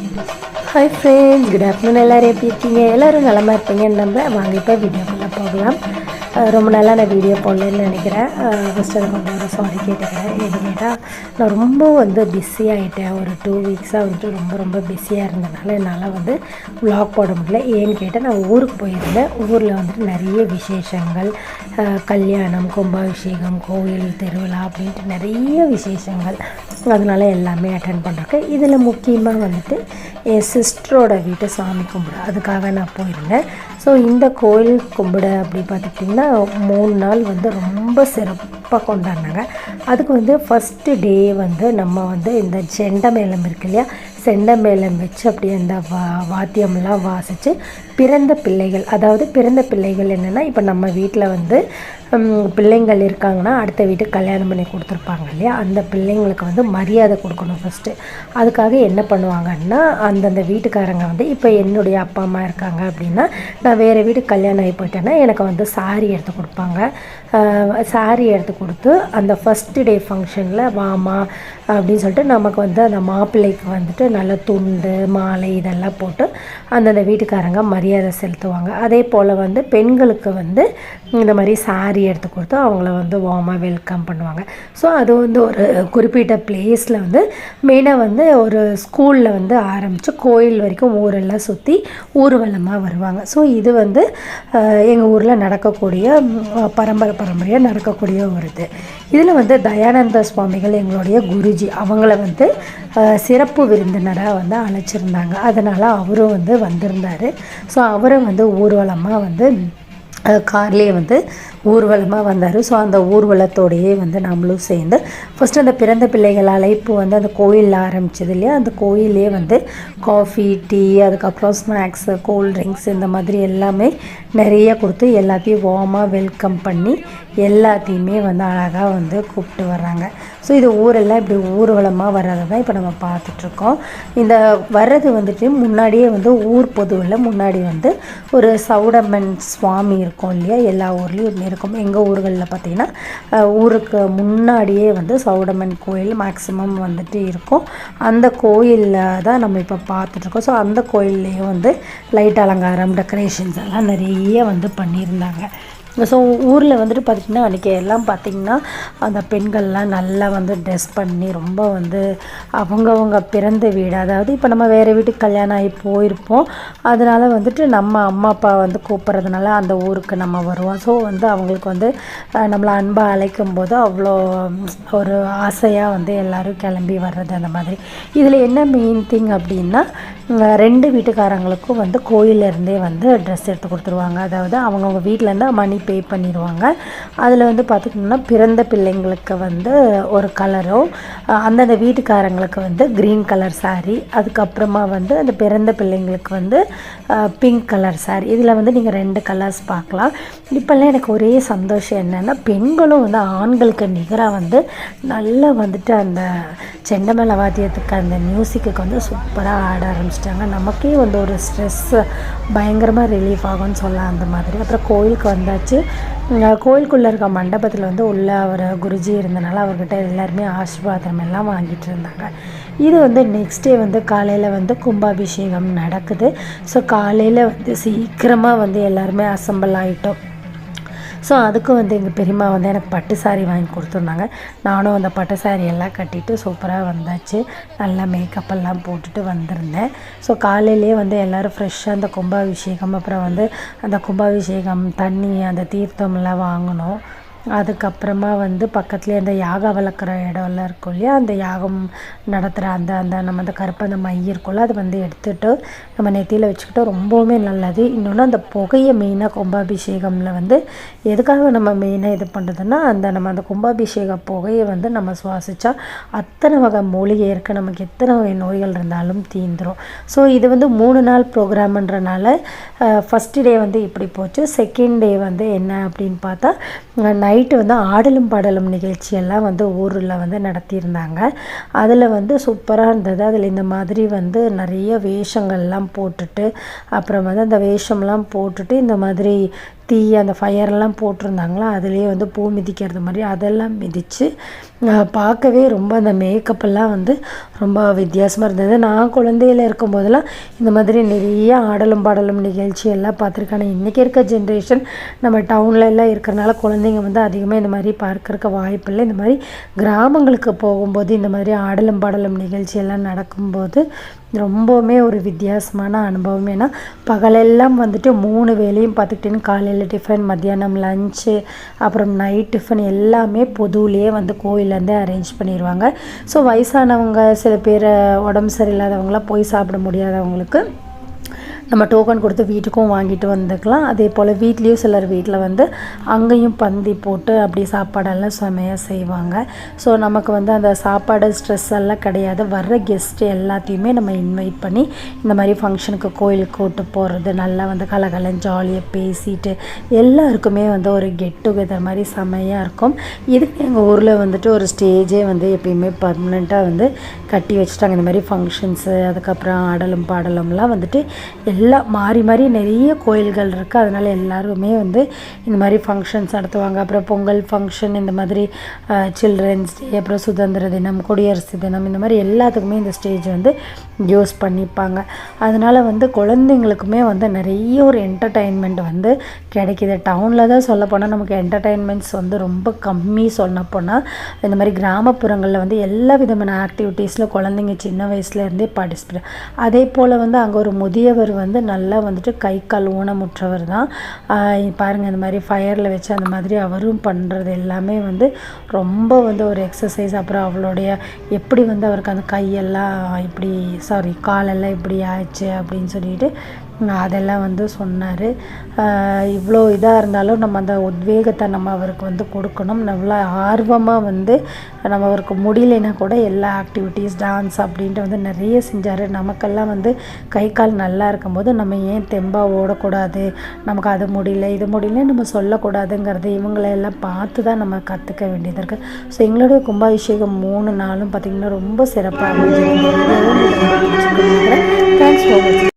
You. Hi friends good afternoon எல்லோரும் எப்படி இருக்கீங்க? எல்லோரும் நலமாக இருப்பீங்கன்னு நம்ப வாங்க இப்போ வீடியோக்குள்ளே போகலாம். ரொம்ப நாளாக நான் வீடியோ போடலன்னு நினைக்கிறேன். ஃபஸ்ட்டு அதை கொஞ்சம் சாரி கேட்டுக்கிறேன். எது கேட்டால் நான் ரொம்ப வந்து பிஸி ஆகிட்டேன் ஒரு டூ வீக்ஸாக வந்துட்டு ரொம்ப ரொம்ப பிஸியாக இருந்தனால என்னால் வந்து vlog போட முடியல. ஏன்னு கேட்டால் நான் ஊருக்கு போயிருந்தேன். ஊரில் வந்துட்டு நிறைய விசேஷங்கள் கல்யாணம் கும்பாபிஷேகம் கோயில் திருவிழா அப்படின்ட்டு நிறைய விசேஷங்கள் அதனால எல்லாமே அட்டன் பண்ணுறேன் இதில் முக்கியமாக வந்துட்டு என் சிஸ்டரோட வீட்டு சாமி கும்பிட அதுக்காக நான் போயிருந்தேன். ஸோ இந்த கோயில் கும்பிட அப்படி பார்த்துக்கிட்டிங்கன்னா மூணு நாள் வந்து ரொம்ப சிறப்பாக கொண்டாடினாங்க. அதுக்கு வந்து ஃபஸ்ட்டு டே வந்து நம்ம வந்து இந்த செண்டை மேளம் இருக்கு இல்லையா? செண்டை மேளம் வச்சு அப்படியே அந்த வா வாத்தியம்லாம் வாசித்து பிறந்த பிள்ளைகள் அதாவது பிறந்த பிள்ளைகள் என்னென்னா இப்போ நம்ம வீட்டில் வந்து பிள்ளைங்கள் இருக்காங்கன்னா அடுத்த வீட்டுக்கு கல்யாணம் பண்ணி கொடுத்துருப்பாங்க இல்லையா? அந்த பிள்ளைங்களுக்கு வந்து மரியாதை கொடுக்கணும் ஃபஸ்ட்டு அதுக்காக என்ன பண்ணுவாங்கன்னா அந்தந்த வீட்டுக்காரங்க வந்து இப்போ என்னுடைய அப்பா அம்மா இருக்காங்க அப்படின்னா நான் வேறு வீட்டுக்கு கல்யாணம் ஆகி போயிட்டேன்னா எனக்கு வந்து சாரி எடுத்து கொடுப்பாங்க. சாரி எடுத்து கொடுத்து அந்த ஃபஸ்ட்டு டே ஃபங்க்ஷனில் வாமா அப்படின்னு சொல்லிட்டு நமக்கு வந்து அந்த மாப்பிள்ளைக்கு வந்துட்டு நல்ல துண்டு மாலை இதெல்லாம் போட்டு அந்தந்த வீட்டுக்காரங்க மரியாதை செலுத்துவாங்க. அதே போல் வந்து பெண்களுக்கு வந்து இந்த மாதிரி சாரி எடுத்து கொடுத்து அவங்கள வந்து வார்மாக வெல்கம் பண்ணுவாங்க. ஸோ அது வந்து ஒரு குறிப்பிட்ட பிளேஸில் வந்து மெயினாக வந்து ஒரு ஸ்கூலில் வந்து ஆரம்பித்து கோயில் வரைக்கும் ஊரெல்லாம் சுற்றி ஊர்வலமாக வருவாங்க. ஸோ இது வந்து எங்கள் ஊரில் நடக்கக்கூடிய பரம்பரை பரம்பரையாக நடக்கக்கூடிய ஒரு இது. இதில் வந்து தயானந்த சுவாமிகள் எங்களுடைய குருஜி. அவங்கள வந்து சிறப்பு விருந்தினராக வந்து அழைச்சிருந்தாங்க. அதனால் அவரும் வந்து வந்திருந்தார். ஸோ அவரும் வந்து ஊர்வலமாக வந்து கார்லேயே வந்து ஊர்வலமாக வந்தார். ஸோ அந்த ஊர்வலத்தோடையே வந்து நம்மளும் சேர்ந்து ஃபஸ்ட்டு அந்த பிறந்த பிள்ளைகள் அழைப்பு வந்து அந்த கோயிலில் ஆரம்பிச்சது இல்லையா? அந்த கோயிலே வந்து காஃபி டீ அதுக்கப்புறம் ஸ்நாக்ஸு கூல் ட்ரிங்க்ஸ் இந்த மாதிரி எல்லாமே நிறைய கொடுத்து எல்லாத்தையும் வார்மாக வெல்கம் பண்ணி எல்லாத்தையுமே வந்து அழகாக வந்து கூப்பிட்டு வர்றாங்க. ஸோ இது ஊரெல்லாம் இப்படி ஊர்வலமாக வர்றதை தான் இப்போ நம்ம பார்த்துட்ருக்கோம். இந்த வர்றது வந்துட்டு முன்னாடியே வந்து ஊர் பொதுவில் முன்னாடி வந்து ஒரு சவுடம்மன் சுவாமி இருக்கும் இல்லையா? எல்லா ஊர்லேயும் இருக்கும். எங்கள் ஊர்களில் பார்த்திங்கன்னா ஊருக்கு முன்னாடியே வந்து சவுடம்மன் கோயில் மேக்ஸிமம் வந்துட்டு இருக்கும். அந்த கோயிலில் தான் நம்ம இப்போ பார்த்துட்ருக்கோம். ஸோ அந்த கோயில்லையும் வந்து லைட் அலங்காரம் டெக்கரேஷன்ஸ் எல்லாம் நிறைய வந்து பண்ணியிருந்தாங்க. ஸோ ஊரில் வந்துட்டு பார்த்திங்கன்னா அன்றைக்கி எல்லாம் பார்த்திங்கன்னா அந்த பெண்கள்லாம் நல்லா வந்து ட்ரெஸ் பண்ணி ரொம்ப வந்து அவங்கவுங்க பிறந்த வீடு. அதாவது இப்போ நம்ம வேறு வீட்டுக்கு கல்யாணம் ஆகி போயிருப்போம். அதனால் வந்துட்டு நம்ம அம்மா அப்பா வந்து கூப்பிட்றதுனால அந்த ஊருக்கு நம்ம வருவோம். ஸோ வந்து அவங்களுக்கு வந்து நம்மளை அன்பாக அழைக்கும் போது அவ்வளோ ஒரு ஆசையாக வந்து எல்லோரும் கிளம்பி வர்றது அந்த மாதிரி. இதில் என்ன மெயின் திங் அப்படின்னா ரெண்டு வீட்டுக்காரங்களுக்கும் வந்து கோயிலேருந்தே வந்து ட்ரெஸ் எடுத்து கொடுத்துருவாங்க. அதாவது அவங்கவுங்க வீட்டிலேருந்து மணி பே பண்ணிடுவாங்க அதில் வந்து பார்த்துக்கிட்டோம்னா பிறந்த பிள்ளைங்களுக்கு வந்து ஒரு கலரும் அந்தந்த வீட்டுக்காரங்களுக்கு வந்து க்ரீன் கலர் சாரீ அதுக்கப்புறமா வந்து அந்த பிறந்த பிள்ளைங்களுக்கு வந்து பிங்க் கலர் சாரீ இதில் வந்து நீங்கள் ரெண்டு கலர்ஸ் பார்க்கலாம் இப்போல்லாம் எனக்கு ஒரே சந்தோஷம் என்னென்னா பெண்களும் வந்து ஆண்களுக்கு நிகராக வந்து நல்லா வந்துட்டு அந்த செண்டமேள வாத்தியத்துக்கு அந்த மியூசிக்கு வந்து சூப்பராக ஆட ஆரம்பிச்சிட்டாங்க. நமக்கே வந்து ஒரு ஸ்ட்ரெஸ் பயங்கரமாக ரிலீஃப் ஆகும்னு சொல்லலாம் அந்த மாதிரி. அப்புறம் கோயிலுக்கு வந்தாச்சு வச்சு கோயிலுக்குள்ளே இருக்க மண்டபத்தில் வந்து உள்ள அவர் குருஜி இருந்தனால அவர்கிட்ட எல்லாருமே ஆசீர்வாதம் எல்லாம் வாங்கிட்டு இருந்தாங்க. இது வந்து நெக்ஸ்ட் டே வந்து காலையில் வந்து கும்பாபிஷேகம் நடக்குது. ஸோ காலையில் வந்து சீக்கிரமாக வந்து எல்லாருமே அசம்பிள் ஆகிட்டோம் ஸோ அதுக்கும் வந்து எங்கள் பெரியம்மா வந்து எனக்கு பட்டு சாரீ வாங்கி கொடுத்துருந்தாங்க. நானும் அந்த பட்டு சாரீ எல்லாம் கட்டிட்டு சூப்பராக வந்தாச்சு. நல்லா மேக்கப் எல்லாம் போட்டுட்டு வந்திருந்தேன். ஸோ காலையிலேயே வந்து எல்லோரும் ஃப்ரெஷ்ஷாக அந்த கும்பாபிஷேகம் அப்புறம் வந்து அந்த கும்பாபிஷேகம் தண்ணி அந்த தீர்த்தம்லாம் வாங்கினோம். அதுக்கப்புறமா வந்து பக்கத்துலேயே அந்த யாகம் வளர்க்குற இடம்லாம் இருக்கும் இல்லையா? அந்த யாகம் நடத்துகிற அந்த அந்த நம்ம அந்த கருப்பு அந்த மை இருக்கும்ல அது வந்து எடுத்துகிட்டு நம்ம நெத்தியில் வச்சுக்கிட்டா ரொம்பவுமே நல்லது. இன்னொன்று அந்த புகையை மெயினாக கும்பாபிஷேகமில் வந்து எதுக்காக நம்ம மெயினாக இது பண்ணுறதுன்னா அந்த நம்ம அந்த கும்பாபிஷேக புகையை வந்து நம்ம சுவாசித்தா அத்தனை வகை மூலிகை இருக்குது நமக்கு எத்தனை வகை நோய்கள் இருந்தாலும் தீந்துடும் ஸோ இது வந்து மூணு நாள் ப்ரோக்ராம்ன்றனால ஃபஸ்ட்டு டே வந்து இப்படி போச்சு. செகண்ட் டே வந்து என்ன அப்படின்னு பார்த்தா நைட்டு வந்து ஆடலும் பாடலும் நிகழ்ச்சியெல்லாம் வந்து ஊரில் வந்து நடத்தியிருந்தாங்க. அதில் வந்து சூப்பராக இருந்தது. அதில் இந்த மாதிரி வந்து நிறைய வேஷங்கள்லாம் போட்டுட்டு அப்புறம் வந்து அந்த வேஷம்லாம் போட்டுட்டு இந்த மாதிரி தீ அந்த ஃபயர்லாம் போட்டிருந்தாங்களா? அதுலேயே வந்து பூ மிதிக்கிறது மாதிரி அதெல்லாம் மிதித்து பார்க்கவே ரொம்ப அந்த மேக்கப்பெல்லாம் வந்து ரொம்ப வித்தியாசமாக இருந்தது. நான் குழந்தையில இருக்கும்போதெல்லாம் இந்த மாதிரி நிறைய ஆடலும் பாடலும் நிகழ்ச்சி எல்லாம் பார்த்துருக்கேன். ஆனால் இன்றைக்கி இருக்க ஜென்ரேஷன் நம்ம டவுனில் எல்லாம் இருக்கிறனால குழந்தைங்க வந்து அதிகமாக இந்த மாதிரி பார்க்கறக்கு வாய்ப்பு இல்லை. இந்த மாதிரி கிராமங்களுக்கு போகும்போது இந்த மாதிரி ஆடலும் பாடலும் நிகழ்ச்சி எல்லாம் நடக்கும்போது ரொம்பவுமே ஒரு வித்தியாசமான அனுபவம். ஏன்னா பகலெல்லாம் வந்துட்டு மூணு வேலையும் பார்த்துக்கிட்டேன்னு காலையில் டிஃபன் மத்தியானம் லஞ்சு அப்புறம் நைட் டிஃபன் எல்லாமே பொதுவிலேயே வந்து கோயிலேருந்தே அரேஞ்ச் பண்ணிடுவாங்க ஸோ வயசானவங்க சில பேர் உடம்பு சரியில்லாதவங்களாம் போய் சாப்பிட முடியாதவங்களுக்கு நம்ம டோக்கன் கொடுத்து வீட்டுக்கும் வாங்கிட்டு வந்துக்கலாம். அதே போல் வீட்லேயும் சிலர் வீட்டில் வந்து அங்கேயும் பந்தி போட்டு அப்படி சாப்பாடெல்லாம் செமையாக செய்வாங்க. ஸோ நமக்கு வந்து அந்த சாப்பாடு ஸ்ட்ரெஸ் எல்லாம் கிடையாது. வர்ற கெஸ்ட்டு எல்லாத்தையுமே நம்ம இன்வைட் பண்ணி இந்த மாதிரி ஃபங்க்ஷனுக்கு கோயிலுக்கு கூட்டு போகிறது நல்லா வந்து கலகலன்னு ஜாலியாக பேசிட்டு எல்லாருக்குமே வந்து ஒரு கெட் டுகெதர் மாதிரி செமையாக இருக்கும். இதுக்கு எங்கள் ஊரில் வந்துட்டு ஒரு ஸ்டேஜே வந்து எப்பயுமே பர்மனெண்ட்டாக வந்து கட்டி வச்சுட்டாங்க. இந்த மாதிரி ஃபங்க்ஷன்ஸு அதுக்கப்புறம் ஆடலும் பாடலும்லாம் வந்துட்டு எல்லாம் மாறி மாறி நிறைய கோயில்கள் இருக்குது அதனால் எல்லாருமே வந்து இந்த மாதிரி ஃபங்க்ஷன்ஸ் நடத்துவாங்க. அப்புறம் பொங்கல் ஃபங்க்ஷன் இந்த மாதிரி சில்ட்ரன்ஸ் டே அப்புறம் சுதந்திர தினம் குடியரசு தினம் இந்த மாதிரி எல்லாத்துக்குமே இந்த ஸ்டேஜ் வந்து யூஸ் பண்ணிப்பாங்க. அதனால் வந்து குழந்தைங்களுக்குமே வந்து நிறைய ஒரு என்டர்டெயின்மெண்ட் வந்து கிடைக்கிது. டவுனில் தான் சொல்ல போனால் நமக்கு என்டர்டெயின்மெண்ட்ஸ் வந்து ரொம்ப கம்மி சொன்ன போனால் இந்த மாதிரி கிராமப்புறங்களில் வந்து எல்லா விதமான ஆக்டிவிட்டீஸில் குழந்தைங்க சின்ன வயசுலேருந்தே பார்ட்டிசிபேட் அதே போல் வந்து அங்கே ஒரு முதியவர் வந்து வந்து நல்லா வந்துட்டு கை கால் ஊனமுற்றவர் தான். பாருங்கள் இந்த மாதிரி ஃபயரில் வச்சு அந்த மாதிரி அவரும் பண்ணுறது எல்லாமே வந்து ரொம்ப வந்து ஒரு எக்ஸசைஸ் அப்புறம் அவளுடைய எப்படி வந்து அவருக்கு அந்த கையெல்லாம் இப்படி சாரி காலெல்லாம் இப்படி ஆயிடுச்சு அப்படின்னு சொல்லிட்டு அதெல்லாம் வந்து சொன்னார். இவ்வளோ இதாக இருந்தாலும் நம்ம அந்த உத்வேகத்தை நம்ம அவருக்கு வந்து கொடுக்கணும். நல்லா ஆர்வமாக வந்து நம்ம அவருக்கு முடியலைன்னா கூட எல்லா ஆக்டிவிட்டீஸ் டான்ஸ் அப்படின்ட்டு வந்து நிறைய செஞ்சார். நமக்கெல்லாம் வந்து கை கால் நல்லா இருக்கும்போது நம்ம ஏன் தெம்பாக ஓடக்கூடாது? நமக்கு அது முடியல இது முடியல நம்ம சொல்லக்கூடாதுங்கிறது இவங்களை எல்லாம் பார்த்து தான் நம்ம கற்றுக்க வேண்டியது இருக்குது ஸோ எங்களுடைய கும்பாபிஷேகம் மூணு நாளும் பார்த்திங்கன்னா ரொம்ப சிறப்பாக அமைஞ்சிருந்தது தேங்க்ஸ் ஃபார் வாட்சிங்